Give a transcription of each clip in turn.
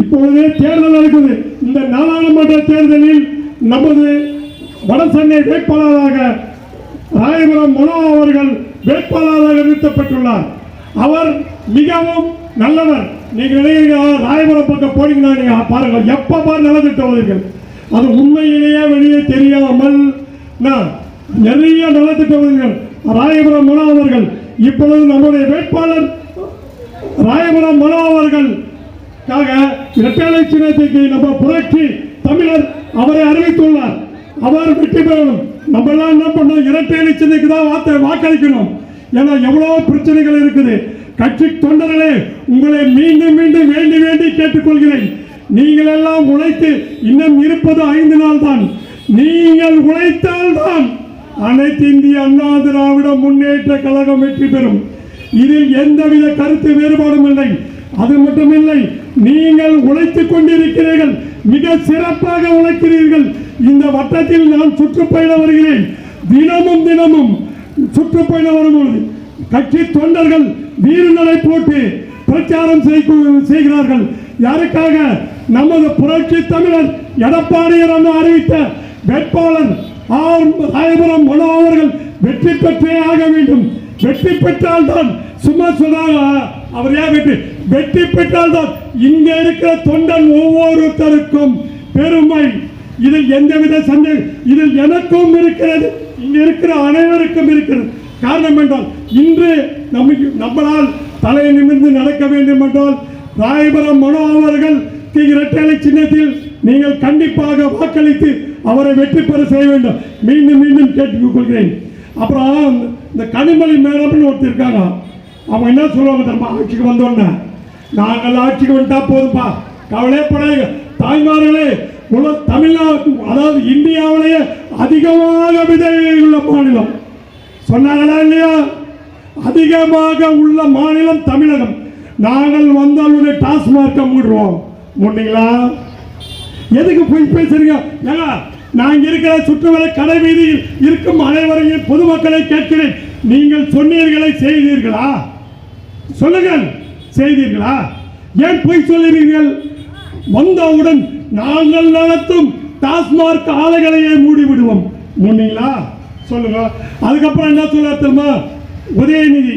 இப்பொழுது தேர்தல் நடக்குது. இந்த நாடாளுமன்ற தேர்தலில் நமது வடசென்னை வேட்பாளராக ராயபுரம் மனோ அவர்கள் வேட்பாளராக நிறுத்தப்பட்டுள்ளார். அவர் மிகவும் நல்லவர். நீங்கள் நினைக்கிறீங்க ராயபுரம் பக்கம் போனீங்கன்னா பாருங்கள். பாருங்க எப்ப பாரு நலத்திட்டவர்கள் அது உண்மையிலேயே வெளியே தெரியாமல் நான் நிறைய நலத்திட்டவர்கள் ராயபுரம் மனோ அவர்கள். இப்பொழுது நம்முடைய வேட்பாளர் ராயபுரம் மனோ அவர்கள் காக இரட்டை சின்னத்துக்கு நம்ம புரட்சி தமிழர் அவரை அறிவித்துள்ளார். அவர் வெற்றி பெறணும் நம்ம எல்லாம் என்ன பண்ணோம்? இரட்டை சின்னத்துக்கு தான் வார்த்தை வாக்களிக்கணும். ஏன்னா எவ்வளவு பிரச்சனைகள் இருக்குது. கட்சி தொண்டர்களே உங்களை மீண்டும் மீண்டும் வேண்டி வேண்டி கேட்டுக்கொள்கிறேன். நீங்கள் எல்லாம் உழைத்து இன்னும் இருப்பது ஐந்து நாள் தான் நீங்கள் உழைத்தால் தான் அனைத்து இந்திய அண்ணா திராவிட முன்னேற்ற கழகம் வெற்றி பெறும். இதில் எந்தவித கருத்து வேறுபாடும் இல்லை. அது மட்டுமில்லை நீங்கள் உழைத்துக் கொண்டிருக்கிறீர்கள் மிக சிறப்பாக உழைக்கிறீர்கள். இந்த வட்டத்தில் நான் சுற்றுப்பயணம் வருகிறேன். தினமும் தினமும் சுற்றுப்பயணம் வரும்பொழுது கட்சி தொண்டர்கள் வீரநடை போட்டு பிரச்சாரம் செய்கிறார்கள். யாருக்காக? நமது புரட்சி தமிழர் எடப்பாடியர் என்று அறிவித்த வேட்பாளர் ஆர் ராயபுரம் மனோ அவர்கள் வெற்றி பெற்றே ஆக வேண்டும். வெற்றி பெற்றால் தான் சும்மா சொன்னாங்க அவர் ஏன் வெற்றி வெற்றி பெற்றால் தான் இங்க இருக்கிற தொண்டன் ஒவ்வொருத்தருக்கும் பெருமை. இதில் எந்தவித சந்தேகம் இதில் எனக்கும் இருக்கிறது இங்க இருக்கிற அனைவருக்கும் இருக்கிறது. காரணம் என்றால் இன்று நமக்கு நம்மளால் தலையை நிமிர்ந்து நடக்க வேண்டும் என்றால் ராயபுரம் மனோ அவர்கள் இரட்டை சின்னத்தில் நீங்கள் கண்டிப்பாக வாக்களித்து அவரை வெற்றி பெற செய்ய வேண்டும். மீண்டும் மீண்டும் கேட்டுக்கொள்கிறேன் அப்புறம் இந்த கனிமொழி மேடம்னு ஒருத்தர் இருக்காங்க. அவங்க என்ன சொல்லுவாங்க தெரியுமா? ஆட்சிக்கு வந்தோன்னே நாங்கள் ஆட்சிக்கு வந்துட்டா போதும்பா. கவலைப்படாங்க தாய்மார்களே உலக தமிழ்நாடு அதாவது இந்தியாவிலேயே அதிகமாக விதை உள்ள மாநிலம். சொன்னாங்களா இல்லையா? அதிகமாக உள்ள மாநிலம் தமிழகம். நாங்கள் வந்தாலுடைய டாஸ்மார்க்கை மூடுவோம் முன்னீங்களா? எதுக்கு போய் பேசுறீங்க? ஏங்க நான் இருக்கிற சுற்றுவலை கடை வீதியில் இருக்கும் அனைவரையும் பொதுமக்களை கேட்கிறேன். நீங்கள் சொன்னீர்களை செய்தீர்களா? சொல்லுங்கள். செய்தீர்களா? ஏன் பொய் சொல்லுறீர்கள் வந்தவுடன் நாங்கள் நடத்தும் டாஸ்மார்க் ஆலைகளையே மூடி விடுவோம் முன்னீங்களா? சொல்லுங்க. அதுக்கப்புறம் என்ன சொல்ல தெரியுமா? உதயநிதி.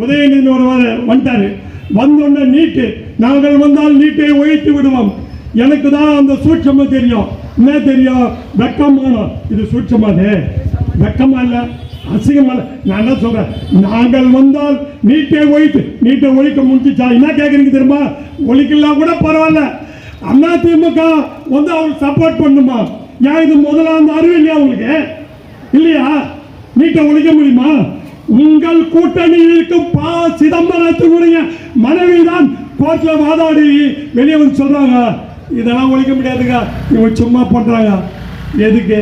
உதயநிதி ஒருவர் வந்துட்டாரு. வந்தோடனே நீட்டு. நாங்கள் வந்தால் நீட்டை ஒழித்து விடுவோம். எனக்கு தான் அந்த சூட்சமாக தெரியும். என்ன தெரியும்? வெக்கமான. இது சூட்சமானது வெக்கமா இல்லை? அசிங்கமா நான் என்ன சொல்றேன்? நாங்கள் வந்தால் நீட்டை ஒழித்து நீட்டை ஒழிக்க முடிஞ்சிச்சா என்ன கேட்குறீங்க தெரியுமா? ஒழிக்கலாம் கூட பரவாயில்ல. அண்ணா திமுக வந்து அவங்களுக்கு சப்போர்ட் பண்ணுமா? ஏன் இது முதலாவது அறிவு இல்லையா உங்களுக்கு? இல்லையா? நீட்டை ஒழிக்க முடியுமா? உங்கள் கூட்டணியில் இருக்கும் பா. சிதம்பரத்தினுடைய மனைவி தான் கோர்ட்ல வாதாடி வெளியே வந்து சொல்றாங்க. இதெல்லாம் ஒழிக்க முடியாதுங்க. இவங்க சும்மா பண்றாங்க எதுக்கு?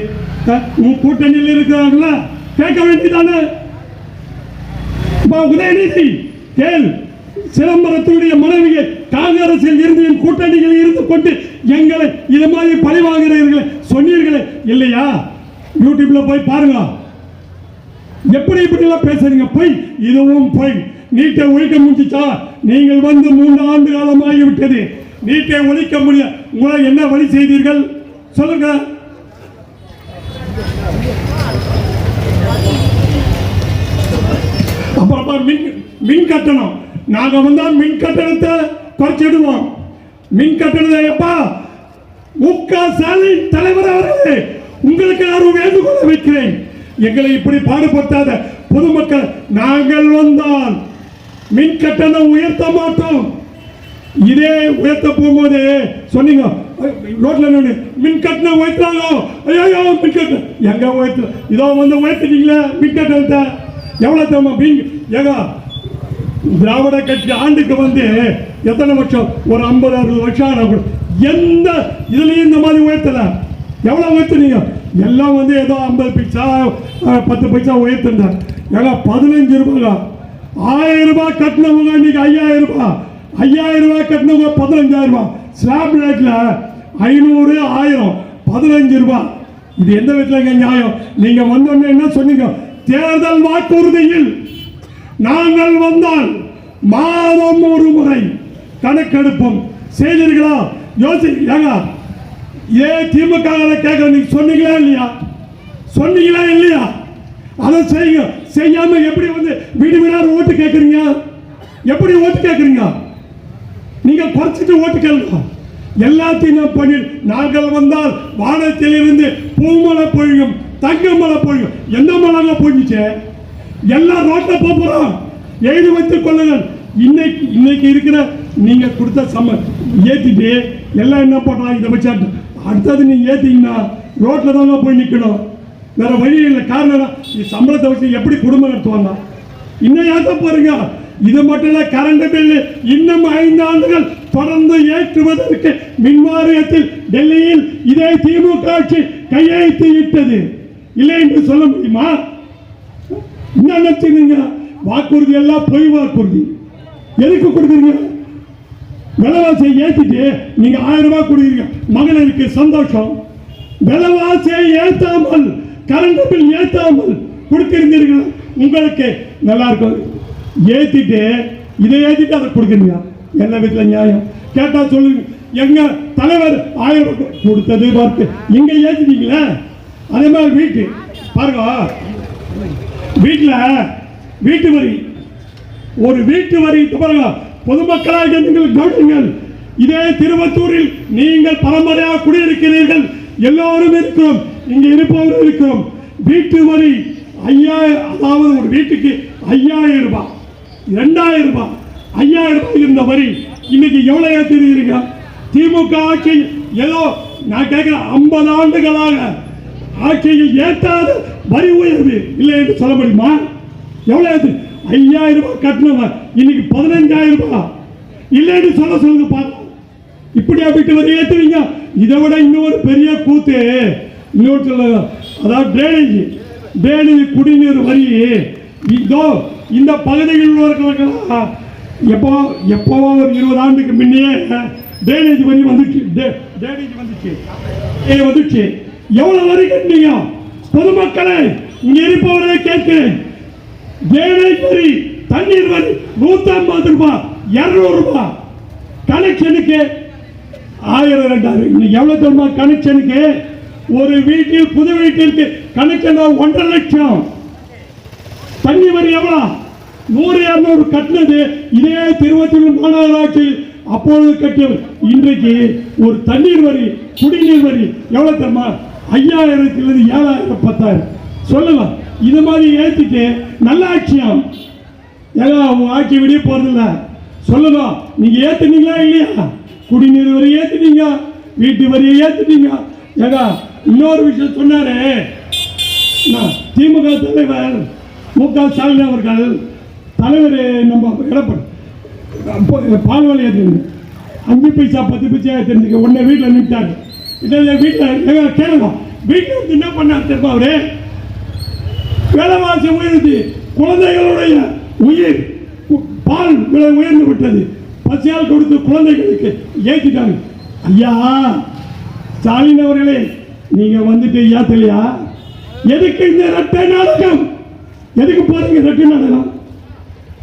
உன் கூட்டணியில் இருக்கிறாங்களா கேட்க வேண்டியதானே உதயநிதி கேள். சிதம்பரத்துடைய மனைவியை காங்கிரஸில் இருந்து என் கூட்டணியில் இருந்து கொண்டு எங்களை இது மாதிரி பழி வாங்குறீர்களே சொன்னீர்களே இல்லையா? யூடியூப்ல போய் பாருங்க. எப்படி இப்படி எல்லாம் பேசுறீங்க? பொய். இதுவும் பொய். நீட்டை ஒழிக்க முடிஞ்சிச்சா நீங்கள் வந்து மூன்று ஆண்டு காலமாகி நீட்டை ஒழிக்க முடிய உங்களை என்ன வழி செய்தீர்கள்? சொல்லுங்க. அப்புறமா மின் மின் கட்டணம். நாங்கள் வந்தால் மின் கட்டணத்தை குறைச்சிடுவோம். மின் கட்டணத்தை எப்பா? மு க ஸ்டாலின் தலைவர் அவர்களே உங்களுக்கு நான் ஒரு வேண்டுகோளை வைக்கிறேன். எங்களை இப்படி பாடுபடுத்தாத பொதுமக்கள் நாங்கள் வந்தால் மின் கட்டணம் உயர்த்த மாட்டோம். இதே உயர்த்த போகும்போது சொன்னீங்க ரோட்ல நின்று மின் கட்டணம் உயர்த்தாங்க ஐயோ மின் கட்டணம். எங்க உயர்த்த இதோ வந்து உயர்த்திட்டீங்களா மின் கட்டணத்தை. எவ்வளோ தெரியுமா? மின் ஏங்க திராவிட கட்சி ஆண்டுக்கு வந்து எத்தனை வருஷம்? ஒரு ஐம்பது அறுபது வருஷம் ஆனால் கூட எந்த இதுலேயும் இந்த மாதிரி உயர்த்தல. எவ்வளோ உயர்த்துனீங்க? எல்லாம் வந்து ஏதோ ஐம்பது பைசா பத்து பைசா உயர்த்துங்க ஏகா பதினஞ்சு ரூபாங்க. ஆயிரம் ரூபாய் கட்டினவங்க இன்னைக்கு ஐயாயிரம் ரூபாய். ஐயாயிரம் ரூபாய் கட்டினவங்க பதினஞ்சாயிரம் ரூபாய். ஸ்லாப் ரேட்டில் ஐநூறு ஆயிரம் பதினஞ்சு ரூபாய். இது எந்த விதத்தில் நியாயம்? நீங்கள் வந்தோடனே என்ன சொன்னீங்க? தேர்தல் வாக்குறுதியில் நாங்கள் வந்தால் மாதம் ஒரு முறை கணக்கெடுப்போம். செய்தீர்களா? யோசி ஏங்க ஏ திமுக கேட்க நீங்க சொன்னீங்களா இல்லையா? சொன்னீங்களா இல்லையா? அதை செய்யுங்க. செய்யாம எப்படி வந்து வீடு வீடா ஓட்டு கேட்குறீங்க? எப்படி ஓட்டு கேட்குறீங்க? நீங்க குறைச்சிட்டு ஓட்டு கேளுங்க. எல்லாத்தையும் நான் பண்ணி நாங்கள் வந்தால் வானத்திலிருந்து பூமலை பொழியும் தங்க மலை பொழியும். எந்த மலைங்க பொழிஞ்சிச்சு? எல்லாம் ரோட்ல போக போறோம் எழுதி வைத்துக் கொள்ளுங்கள். இன்னைக்கு இன்னைக்கு இருக்கிற நீங்க கொடுத்த சம்ம ஏத்திட்டு எல்லாம் என்ன பண்றாங்க இதை வச்சு அடுத்தது நீங்க ஏத்தீங்கன்னா ரோட்ல தாங்க போய் நிக்கணும். வேற வழி இல்லை. காரணம் என்ன? சம்பளத்தை வச்சு எப்படி குடும்பம் நடத்துவாங்க? இன்னும் ஏத்த பாருங்க? இது மட்டும் இல்ல கரண்ட் பில்லு இன்னும் ஐந்து ஆண்டுகள் தொடர்ந்து ஏற்றுவதற்கு மின் வாரியத்தில் டெல்லியில் இதே திமுக ஆட்சி கையெழுத்து இட்டது. இல்லை என்று சொல்ல முடியுமா? என்ன நினைச்சீங்க வாக்குறுதி எல்லாம் பொய் வாக்குறுதி. எதுக்கு கொடுக்குறீங்க? விலைவாசியை ஏத்திட்டு நீங்க ஆயிரம் ரூபாய் கொடுக்குறீங்க. மகளிருக்கு சந்தோஷம். விலைவாசியை ஏத்தாமல் கரண்ட் பில் ஏத்தாமல் கொடுத்திருந்தீர்கள்? உங்களுக்கு நல்லா இருக்கும். ஏத்திட்டு இதை ஏத்திட்டு அதை கொடுக்குறீங்க என்ன வீட்டில் நியாயம்? கேட்டா சொல்லுங்க. எங்க தலைவர் ஆயிரம் ரூபாய் கொடுத்தது பார்த்து. இங்க ஏத்திட்டீங்களே? அதே மாதிரி வீட்டு. பாருங்க. வீட்டில் வீட்டு வரி. ஒரு வீட்டு வரி பாருங்க. பொதுமக்களாக நீங்கள் கவனிங்கள் இதே திருவத்தூரில் நீங்கள் பரம்பரையாக குடியிருக்கிறீர்கள். எல்லோரும் இருக்கிறோம். இங்கே இருப்பவரும் இருக்கிறோம். வீட்டு வரி ஐயாயிரம் அதாவது ஒரு வீட்டுக்கு ஐயாயிரம் ரூபாய் ரெண்டாயிரம் ரூபாய் ஐயாயிரம் ரூபாய் இருந்த வரி இன்னைக்கு எவ்வளோ ஏற்றிருக்கிறீங்க திமுக ஆட்சி ஏதோ நான் கேட்குறேன் ஐம்பது ஆண்டுகளாக ஆட்சியில் ஏற்றாத வரி உயர்வு இல்லை என்று சொல்ல முடியுமா? எவ்வளவு ஏத்து ஐயாயிரம் ரூபாய் கட்டினவன் இன்னைக்கு பதினஞ்சாயிரம் ரூபாய். இல்லைன்னு சொல்ல சொல்லுங்க பார்க்கலாம். இப்படியா வீட்டு வரி ஏற்றுவீங்க இதை விட இன்னொரு பெரிய கூத்து. இன்னொரு சொல்ல அதாவது டிரைனேஜ் டிரைனேஜ் குடிநீர் வரி. இதோ இந்த பகுதிகளில் உள்ளவர்களுக்கெல்லாம் எப்போ எப்போ ஒரு இருபது ஆண்டுக்கு முன்னே டிரைனேஜ் வரி வந்துச்சு. டிரைனேஜ் வந்துச்சு. ஏ வந்துச்சு. எவ்வளோ வரி கட்டினீங்க? பொதுமக்களை இங்கே இருப்பவர்களை கேட்கிறேன். டிரைனேஜ் வரி தண்ணீர் வரி நூத்தி ஐம்பது ரூபாய் இருநூறு ரூபாய் கனெக்ஷனுக்கு ஆயிரம் ரெண்டாயிரம் இன்னைக்கு எவ்வளவு தெரியுமா கனெக்ஷனுக்கு? ஒரு வீட்டில் புது வீட்டிற்கு கனெக்ஷன் ஒன்றரை லட்சம். தண்ணி வரி எவ்வளோ? நூறு இரநூறு கட்டினது. இதே திருவத்தூர் மாநகராட்சியில் அப்பொழுது கட்டியது இன்றைக்கு ஒரு தண்ணீர் வரி குடிநீர் வரி எவ்வளோ தெரியுமா? ஐயாயிரத்திலிருந்து ஏழாயிரம் பத்தாயிரம். சொல்லலாம் இது மாதிரி ஏற்றிட்டு நல்ல ஆட்சியம். ஏன்னா உங்க ஆட்சி வெளியே போறதில்ல. சொல்லுங்க நீங்க ஏத்துனீங்களா இல்லையா? குடிநீர் வரி ஏற்றுனீங்க வீட்டு வரியை ஏத்துனீங்க. ஏங்க இன்னொரு விஷயம் சொன்னாரு. திமுக தலைவர் மு க ஸ்டாலின் அவர்கள் தலைவர் நம்ம எடப்பாடி அப்போ பால்வாளி ஏற்றுங்க அஞ்சு பைசா பத்து பைசா ஏற்றிருந்தீங்க உடனே வீட்டில் நின்ட்டாரு இல்லை வீட்டில் கேளுங்க. வீட்டில் வந்து என்ன பண்ணார் தெரியுமா அவரு? விலைவாசி உயர்ந்து குழந்தைகளுடைய உயிர் பால் விலை உயர்ந்து விட்டது. பசியால் கொடுத்து குழந்தைகளுக்கு ஏற்றிட்டாங்க ஐயா ஸ்டாலின் அவர்களே நீங்க வந்துட்டு ஏத்தலையா? எதுக்கு இந்த ரெட்டை நாடகம்? எதுக்கு பாருங்க ரெட்டை நாடகம்?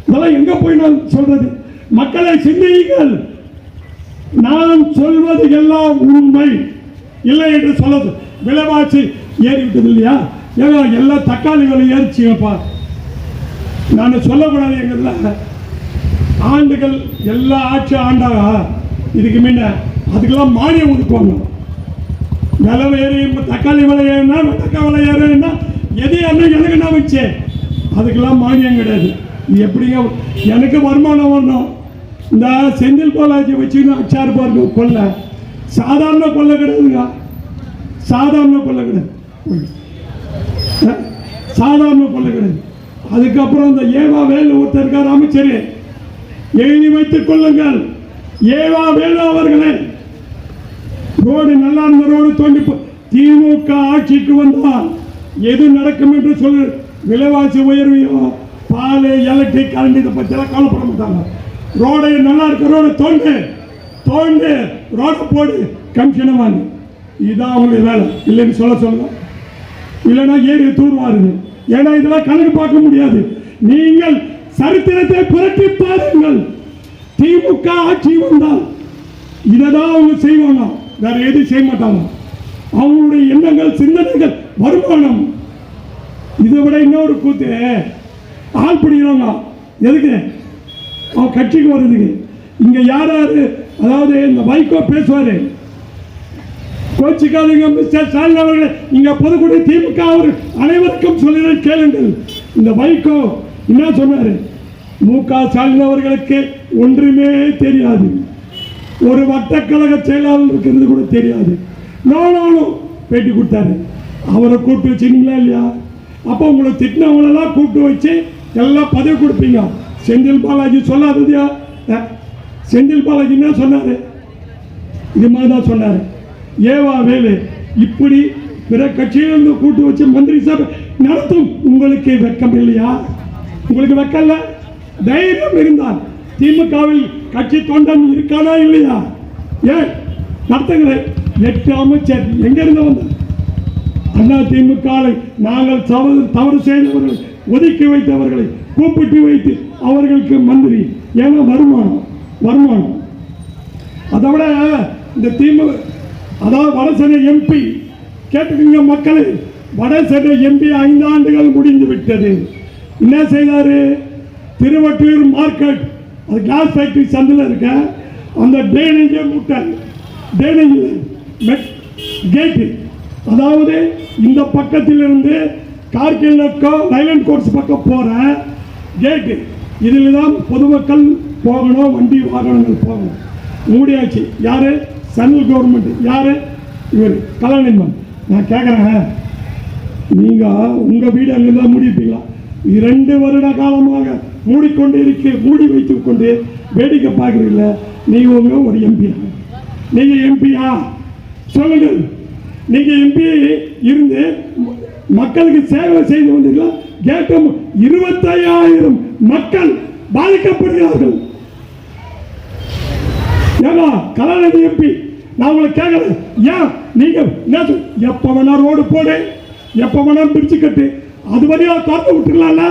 இதெல்லாம் எங்க போய் நான் சொல்றது? மக்களை சிந்தியுங்கள். நான் சொல்வது எல்லாம் உண்மை. இல்லை என்று சொல்லுது விலைவாசி ஏறிவிட்டது இல்லையா? ஏங்க எல்லா தக்காளி விலை ஏறிச்சுங்கப்பா நான் சொல்லக்கூடாது எங்கள் ஆண்டுகள் எல்லா ஆட்சி ஆண்டாக இதுக்கு முன்ன அதுக்கெல்லாம் மானியம் கொடுப்பாங்க விலை ஏறி தக்காளி விலை ஏறினா தக்காளி விலை ஏறினா எது என்ன எனக்கு என்ன வச்சு? அதுக்கெல்லாம் மானியம் கிடையாது. இது எப்படிங்க எனக்கு வருமானம் வரணும். இந்த செந்தில் பாலாஜி வச்சுன்னு அச்சாறு பாருங்க கொள்ளை. சாதாரண கொள்ளை கிடையாதுங்க. சாதாரண கொள்ளை கிடையாது சாதாரண கொள்ளை கிடையாது அதுக்கப்புறம் இந்த ஏவா வேலு ஒருத்தர் இருக்கார் அமைச்சர். எழுதி வைத்துக் கொள்ளுங்கள். ஏவா வேலு அவர்களே. ரோடு நல்லா இருந்த ரோடு தோண்டி போ- திமுக ஆட்சிக்கு வந்தால் எது நடக்கும் என்று சொல்லு. விலைவாசி உயர்வையோ பால் எலக்ட்ரிக் கரண்ட் இதை பற்றியெல்லாம் கவலைப்பட மாட்டாங்க. ரோடு நல்லா இருக்க ரோடு தோண்டு தோண்டு ரோடை போடு கமிஷனை வாங்க. இதுதான் அவங்களுடைய வேலை. இல்லைன்னு சொல்ல சொல்லலாம் இல்லைன்னா ஏறி தூர்வாருங்க ஏன்னா இதெல்லாம் கணக்கு பார்க்க முடியாது. நீங்கள் சரித்திரத்தை புரட்டி பாருங்கள். திமுக ஆட்சி வந்தால் இதை தான் அவங்க செய்வாங்க. வேற எதுவும் செய்ய மாட்டாங்க. அவங்களுடைய எண்ணங்கள் சிந்தனைகள் வருமானம். இதை விட இன்னொரு கூத்து ஆள் பிடிக்கிறாங்க எதுக்கு? அவன் கட்சிக்கு வர்றதுக்கு. இங்கே யார் யார்? அதாவது இந்த வைகோ பேசுவார். கோச்சிக்காதீங்க மிஸ்டர் ஸ்டாலின் அவர்களே இங்க பொதுக்குடி திமுக அவர் அனைவருக்கும் சொல்லிட கேளுங்கள். இந்த வைகோ என்ன சொன்னாரு? மு க ஸ்டாலின் அவர்களுக்கு ஒன்றுமே தெரியாது. ஒரு வட்டக்கழக செயலாளர் இருக்கிறது கூட தெரியாது. நானும் பேட்டி கொடுத்தாரு. அவரை கூப்பிட்டு வச்சிருந்தீங்களா இல்லையா? அப்போ உங்களை திட்டினவங்களெல்லாம் கூப்பிட்டு வச்சு எல்லாம் பதவி கொடுப்பீங்க. செந்தில் பாலாஜி சொல்லாததையா செந்தில் பாலாஜி என்ன சொன்னார்? இது மாதிரி தான் சொன்னார். ஏவா வேலு இப்படி பிற கட்சியிலிருந்து கூட்டு வச்சு மந்திரி சபை நடத்தும் உங்களுக்கு வெக்கம் இல்லையா? உங்களுக்கு வெக்கம் இல்ல? தைரியம் இருந்தால் திமுகவில் கட்சி தொண்டன் இருக்கானா இல்லையா? ஏன் நடத்துகிறேன் எட்டு அமைச்சர் எங்க இருந்து வந்தார்? அண்ணா திமுகவை நாங்கள் தவறு தவறு செய்தவர்கள் ஒதுக்கி வைத்தவர்களை கூப்பிட்டு வைத்து அவர்களுக்கு மந்திரி. ஏன்னா வருமானம் வருமானம். அதை விட இந்த திமுக அதாவது வடசென்னை எம்பி கேட்டுக்கங்க மக்களே வடசென்னை எம்பி ஐந்து ஆண்டுகள் முடிந்து விட்டது. என்ன செய்தாரு? திருவட்டூர் மார்க்கெட் அது கிளாஸ் ஃபேக்டரி சந்தில் இருக்க அந்த ட்ரைனேஜை முட்டார். ட்ரைனேஜில் கேட்டு அதாவது இந்த பக்கத்திலிருந்து கார்கில் லைலண்ட் கோர்ஸ் பக்கம் போகிற கேட்டு இதில் தான் பொதுமக்கள் போகணும் வண்டி வாகனங்கள் போகணும். மூடியாச்சு. யார்? சென்ட்ரல் கவர்மெண்ட் யார்? இவர். கலாநிதிமன் நான் கேட்குறேன் நீங்கள் உங்கள் வீடு அங்கே தான் முடிப்பீங்களா இரண்டு வருட காலமாக மூடிக்கொண்டு இருக்க மூடி வைத்துக் கொண்டு வேடிக்கை பார்க்குறீங்கள நீங்கள் உங்கள் ஒரு எம்பியா நீங்கள் எம்பியா சொல்லுங்கள். நீங்கள் எம்பி இருந்து ம- மக்களுக்கு சேவை செய்து வந்தீங்களா கேட்கும் இருபத்தையாயிரம் மக்கள் பாதிக்கப்படுகிறார்கள். ஏன்னா கலாநிதி எம்பி நான் உங்களை கேட்கறது. ஏன்? நீங்க என்ன எப்போ எப்ப வேணா ரோடு போடு. எப்ப வேணா பிரிச்சு கட்டு. அது வழியாக திறந்து விட்டுருலாம்ல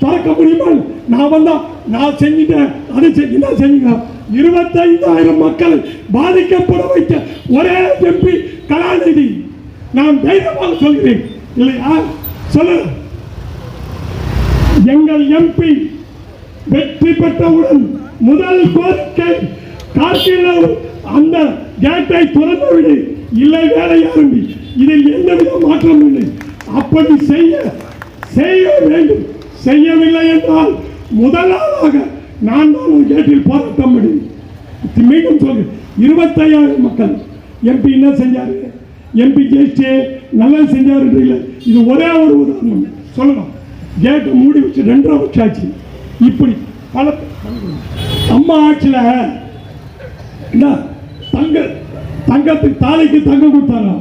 திறக்க முடியுமா? நான் வந்தா நான் செஞ்சுட்டேன். அதை செஞ்சு நான் செஞ்சுக்கலாம் இருபத்தைந்தாயிரம் மக்கள் பாதிக்கப்பட வைத்த ஒரே எம்பி கலாநிதி நான் தைரியமாக சொல்கிறேன். இல்லையா? சொல்லு எங்கள் எம்பி வெற்றி பெற்றவுடன் முதல் கோரிக்கை கார்த்தியில் அந்த கேட்டை திறந்து விடு. இல்லை வேலை ஆரம்பி. இதில் எந்தவித மாற்றம் இல்லை. அப்படி செய்ய செய்ய வேண்டும். செய்யவில்லை என்றால் முதலாளாக நான் தான் ஒரு கேட்டில் போராட்டம் பண்ணி. மீண்டும் சொல்கிறேன் இருபத்தையாயிரம் மக்கள். எம்பி என்ன செஞ்சார்? எம்பி ஜெயிச்சு நல்லா செஞ்சாரு இல்லை. இது ஒரே ஒரு உதாரணம். சொல்லலாம் கேட்டை மூடி வச்சு ரெண்டரை வருஷம் ஆச்சு. இப்படி பல அம்மா ஆட்சியில் என்ன தங்க தங்கத்துக்கு தாலிக்கு தங்கம் கொடுத்தாங்க.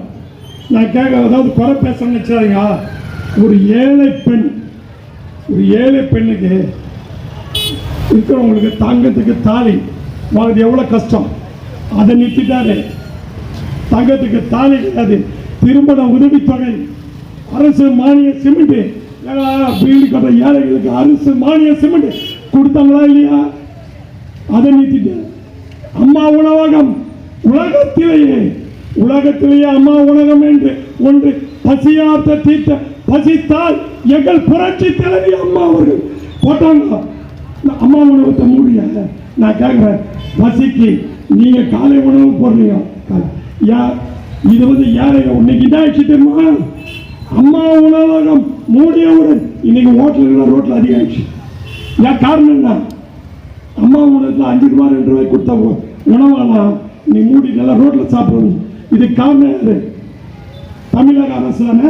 நான் கேட்க அதாவது குறை பேச நினைச்சாருங்க ஒரு ஏழை பெண் ஒரு ஏழை பெண்ணுக்கு இருக்கிறவங்களுக்கு தங்கத்துக்கு தாலி வாங்குறது எவ்வளோ கஷ்டம்? அதை நிறுத்திட்டாரு. தங்கத்துக்கு தாலி கிடையாது. திருமண உதவித்தொகை அரசு மானிய சிமெண்ட் வீடு கட்ட ஏழைகளுக்கு அரசு மானிய சிமெண்ட் கொடுத்தாங்களா இல்லையா? அதை நிறுத்திட்டு அம்மா உணவகம் உலகத்திலேயே உலகத்திலேயே அம்மா உலகம் என்று ஒன்று பசியார்த்த தீர்த்த பசித்தால் எங்கள் புரட்சி தலைவி அம்மா அவர்கள். போட்டாங்க. அம்மா உணவகத்தை மூடிய நான் கேட்குறேன் பசிக்கு நீங்க காலை உணவு போடுறீங்க. யா இது வந்து யாரைங்க இன்னைக்கு இதாகிடுச்சு தெரியுமா? அம்மா உணவகம் மூடியவுடன் இன்னைக்கு ஹோட்டல்கள் ரோட்டில் அதிகமாகிடுச்சு ஏன் காரணம் என்ன? அம்மா உணவத்தில் அஞ்சு ரூபாய் ரெண்டு ரூபாய் கொடுத்த உணவாலாம் உணவெல்லாம் நீ மூடி நல்லா ரோட்டில் சாப்பிடணும் இது. காரணம் யாரு தமிழக அரசு தானே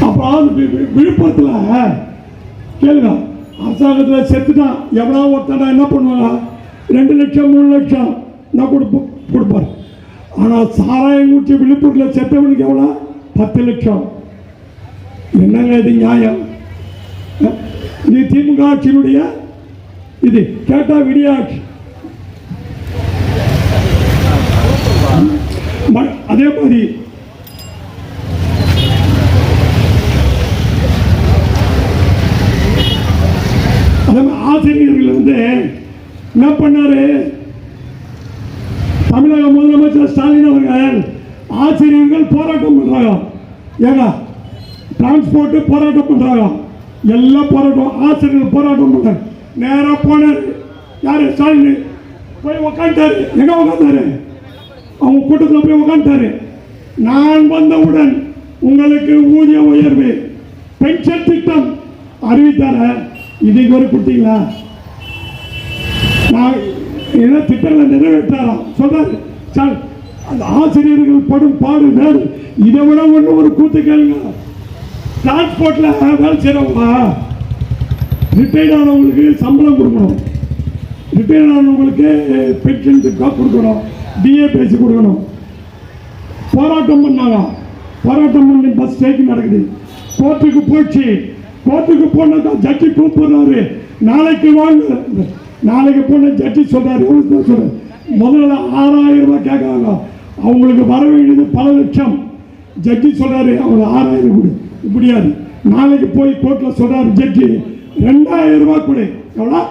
அப்புறம் விழுப்புரத்தில் கேளுங்க. அரசாங்கத்தில் செத்துட்டான் எவ்வளோ ஒருத்தடா என்ன பண்ணுவாங்க ரெண்டு லட்சம் மூணு லட்சம். நான் கொடுப்போம் கொடுப்பார். ஆனால் சாராயம் குடிச்சு விழுப்புரத்தில் செத்தவனுக்கு எவ்வளோ? பத்து லட்சம். என்னங்க இது நியாயம்? இது திமுக ஆட்சியினுடைய இது கேட்டால் விடியாட்சி ம- அதே ஆசிரியர்கள் வந்து என்ன பண்ணாரு? தமிழக முதலமைச்சர் ஸ்டாலின் அவர்கள் ஆசிரியர்கள் போராட்டம் பண்றாங்க. ஏங்க டிரான்ஸ்போர்ட் போராட்டம் பண்றாங்க. எல்லாம் போராட்டம் ஆசிரியர்கள் போராட்டம் பண்றாங்க. நேரா போனார். யாரு? ஸ்டாலின். போய் உக்காண்டாரு எங்க உக்காந்தாரு அவங்க கூட்டத்தில் போய் உக்காண்டாரு நான் வந்தவுடன் உங்களுக்கு ஊதிய உயர்வு பென்ஷன் திட்டம் அறிவித்தார? இதுக்கு ஒரு கொடுத்தீங்களா நான் என்ன திட்டங்களை நிறைவேற்றாராம். சொல்றாரு. சார் அந்த ஆசிரியர்கள் படும் பாடுகள் இதை விட ஒன்று ஒரு கூத்து கேளுங்க. டிரான்ஸ்போர்ட்ல வேலை செய்கிறவங்க ரிட்டையர்ட் ஆனவங்களுக்கு சம்பளம் கொடுக்கணும். ரிட்டையர்ட் ஆனவங்களுக்கு பென்ஷன் கொடுக்கணும். டிஏ பேசி கொடுக்கணும். போராட்டம் பண்ணாங்க. போராட்டம் பண்ணி பஸ் ஸ்ட்ரைக் நடக்குது. கோர்ட்டுக்கு போச்சு. கோர்ட்டுக்கு போனாக்கா ஜட்ஜி கூப்பிடுறாரு. நாளைக்கு வாங்க. நாளைக்கு போன ஜட்ஜி சொல்றாரு. சொல்றாரு? முதல்ல ஆறாயிரம் ரூபாய் கேட்கறாங்க. அவங்களுக்கு வர வேண்டியது பல லட்சம். ஜட்ஜி சொல்றாரு அவங்க ஆறாயிரம் கொடு. இப்படியாது நாளைக்கு போய் கோர்ட்டில் சொல்றாரு ஜட்ஜி ரெண்டாயிரம் ரூபாய் கொடு. எவ்வளோ?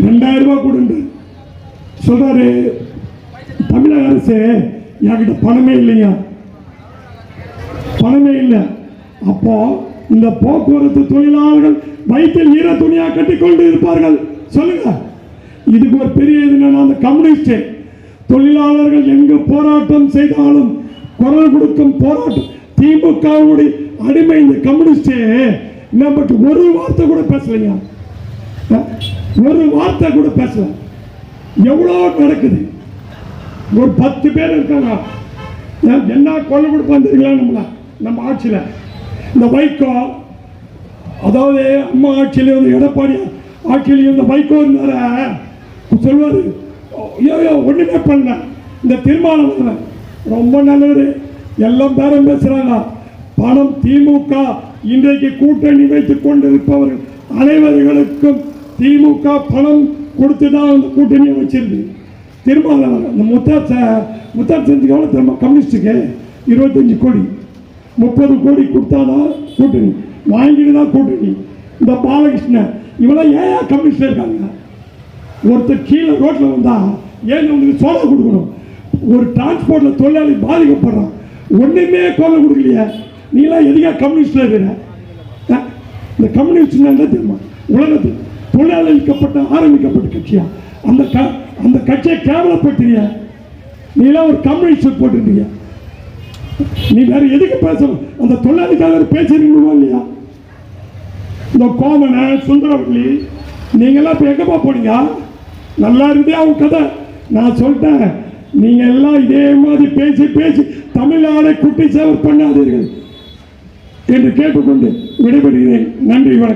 ரெண்டாயிரம் ரூபாய் கொடுன்ற சொல்றாரு தமிழக அரசு என்கிட்ட பணமே இல்லைங்க. பணமே இல்லை. அப்போ இந்த போக்குவரத்து தொழிலாளர்கள் வயிற்றில் ஈர துணியா கட்டிக்கொண்டு இருப்பார்கள். சொல்லுங்க. இதுக்கு ஒரு பெரிய இது அந்த கம்யூனிஸ்ட். தொழிலாளர்கள் எங்கு போராட்டம் செய்தாலும் குரல் கொடுக்கும் போராட்டம். திமுகவுடைய அடிமை இந்த கம்யூனிஸ்ட். என்ன பட் ஒரு வார்த்தை கூட பேசலைங்க ஒரு வார்த்தை கூட பேசல. எவ்வளோ நடக்குது? ஒரு பத்து பேர் இருக்காங்க. என்ன கொலை கொடுப்பான் தெரியுங்களா நம்மளா? நம்ம ஆட்சியில். இந்த வைகோ அதாவது அம்மா ஆட்சியில் வந்து எடப்பாடி ஆட்சியில் இந்த வைகோ இருந்தார சொல்வார் ஐயோ ஒன்றுமே பண்ணல. இந்த தீர்மானம் வரல. ரொம்ப நல்லது எல்லாம் பேரம் பேசுகிறாங்க பணம் திமுக இன்றைக்கு கூட்டணி வைத்துக் கொண்டிருப்பவர்கள் அனைவர்களுக்கும் திமுக பணம் கொடுத்து தான் அந்த கூட்டணியை வச்சிருந்து திருமாவளவன் அந்த முத்தார் ச- செஞ்சுக்கு எவ்வளோ திரும்ப கம்யூனிஸ்ட்டுக்கு இருபத்தஞ்சு கோடி. முப்பது கோடி கொடுத்தாதான் கூட்டணி. வாங்கிட்டு தான் கூட்டணி. இந்த பாலகிருஷ்ணன் இவெல்லாம் ஏன் கம்யூனிஸ்ட் இருக்காங்க? ஒருத்தர் கீழே ரோட்டில் வந்தா ஏன் உங்களுக்கு சோழ கொடுக்கணும்? ஒரு டிரான்ஸ்போர்ட்ல தொழிலாளி பாதிக்கப்படுறான். ஒன்றுமே கோலம் கொடுக்கலையே. நீலாம் எதுக்காக கம்யூனிஸ்டில் இருக்கிற? இந்த கம்யூனிஸ்ட் என்ன தெரியுமா? உலகத்தில் தொழிலாளிக்கப்பட்ட ஆரம்பிக்கப்பட்ட கட்சியா? அந்த க அந்த கட்சியை கேவலப்பட்டீங்க நீலாம் ஒரு கம்யூனிஸ்ட் போட்டிருந்தீங்க நீ வேற எதுக்கு பேசணும்? அந்த தொழிலாளிக்காக பேசுறீங்களா இல்லையா இந்த கோமனை சுந்தரவள்ளி நீங்கெல்லாம் இப்போ எங்கப்பா போனீங்க? நல்லா இருந்தே அவங்க கதை. நான் சொல்லிட்டேன். நீங்கள் எல்லாம் இதே மாதிரி பேசி பேசி தமிழ்நாடை குட்டி சேவை பண்ணாதீர்கள். என்று கேட்டுக்கொண்டு விடைபெறுகிறேன். நன்றி வணக்கம்.